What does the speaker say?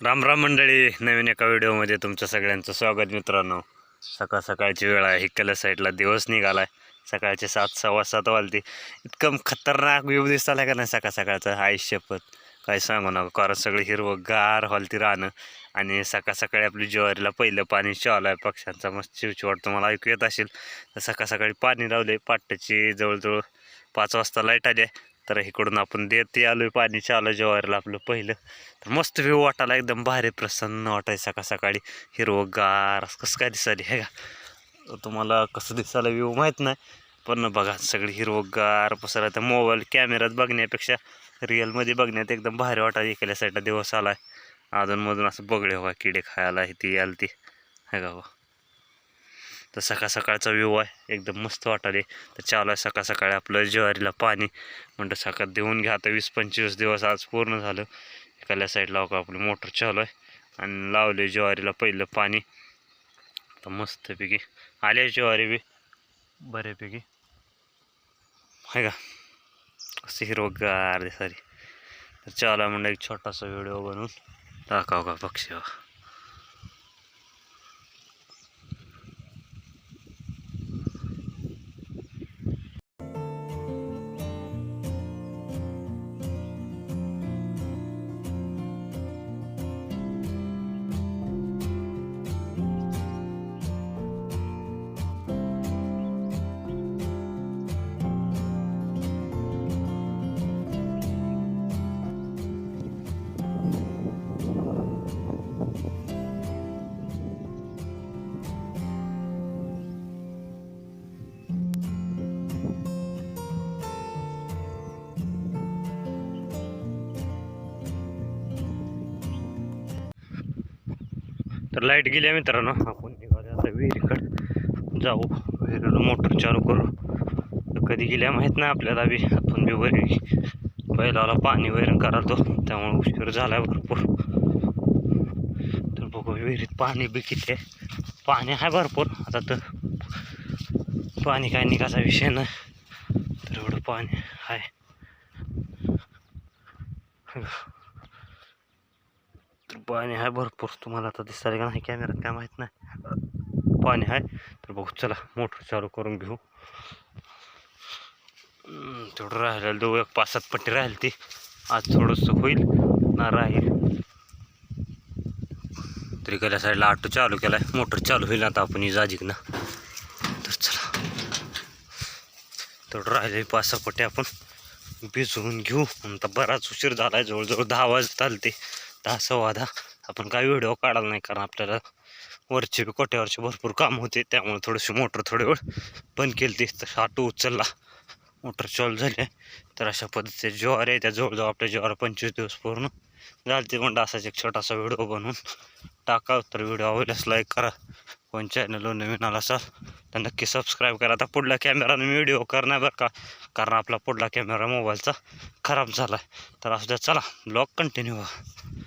राम राम मंडळी नवीन एका व्हिडिओमध्ये तुमच्या सगळ्यांचं स्वागत मित्रांनो. सकाळ सकाळची वेळ आहे हिकल्या साईडला दिवस आहे सकाळचे सात सव्वा सात वाजते इतकं खतरनाक व्ह्यू दिसताला का नाही सकाळ सकाळचं? आयुष्यपत शपथ. काय सांगू नका कारण सगळं हिरवं गार हॉलती राहणं आणि सकाळ सकाळी आपली ज्वारीला पहिलं पाणी चालू आहे. पक्ष्यांचा मस्त चिवचिवाट तुम्हाला ऐकू येत असेल. तर सकाळ सकाळी पाणी लावले पाट्याची जवळजवळ पाच वाजता लाइट आली आहे. तर इकडून आपण देत आलोय पाणी चालू जेवायला आपलं पहिलं. तर मस्त व्ह्यू वाटायला एकदम भारी प्रसन्न वाटायचं सकाळ सकाळी. हिरवगार असं कसं काय दिसायला हे का? तुम्हाला कसं दिसायला व्ह्यू माहीत नाही. पण बघा सगळी हिरवगार पसरा त्या मोबाईल कॅमेऱ्यात बघण्यापेक्षा रिअलमध्ये बघण्यात एकदम भारी वाटायला इकडल्या साईडला दिवस आला आहे अधूनमधून असं बघले बघा किडे खायला ती याल ती हे का बा? तर सकाळ सकाळचा व्ह्यू आहे. एकदम मस्त वाटाले तर चालू आहे सकाळ सकाळी आपलं ज्वारीला पाणी. म्हणतं सकाळ देऊन घ्या. आता वीस पंचवीस दिवस आज पूर्ण झालं. एखाद्या साईडला का आपली मोटर चालू आहे. आणि लावले ज्वारीला पहिलं पाणी. तर मस्तपैकी. आले ज्वारी बी. बऱ्यापैकी. आहे का? असं हिरवगार दिसारी तर चालू म्हणलं एक छोटासा व्हिडिओ बनवून. टाकाव का पक्षी हो. तर लाइट गेली आहे मित्रांनो. आपण निघाले आता विहिरीकडे. जाऊ. विहिरीला मोटर चालू करू. तर कधी गेल्या माहीत नाही आपल्याला बी. आपण बी वरी बैलाला पाणी वैरण करायचो त्यामुळे उशीर झाला भरपूर. तर बघू विहिरीत पाणी बी किती आहे. पाणी आहे भरपूर. आता तर पाणी काय निघायचा विषय नाही. तर एवढं पाणी आहे. तर पाणी आहे भरपूर. तुम्हाला आता दिसणार का नाही? कॅमेऱ्यात काय माहीत नाही. पाणी आहे तर बघू चला मोटर चालू करून घेऊ. थोडं तेवढं राहिलेलं दो एक पाच सात पट्टी राहील ती. आज थोडंसं होईल. ना राहील. तरी गेल्या साईडला ऑटो चालू केलाय. मोटर चालू होईल आता आपण जाजिक ना तर चला. तेवढं राहिले पाच सहा पट्टी आपण. भिजवून घेऊ. आता बराच उशीर झाला आहे जवळजवळ दहा वाजता चालते दहा सव्वा दहा आपण काय व्हिडिओ काढायला नाही कारण आपल्याला वरचे बी कोट्यावरचे भरपूर काम होते. त्यामुळे थोडीशी मोटर थोडी वेळ बंद केली ती तर ऑटो उचलला. मोटर चालू झाली. आहे तर अशा पद्धतीचे ज्वार आहे. त्या जवळजवळ आपल्या ज्वार पंचवीस दिवस पूर्ण झाले ते म्हणलं असाच एक छोटासा व्हिडिओ बनवून टाका तर व्हिडिओ आवडल्यास लाईक करा. कोण चॅनलवर नवीन आला असाल तर नक्की सबस्क्राईब करा. आता पुढल्या कॅमेराने मी व्हिडिओ करणार बरं का? कारण आपला पुढला कॅमेरा मोबाईलचा खराब झाला आहे तर असं द्या चला. ब्लॉग कंटिन्यू व्हा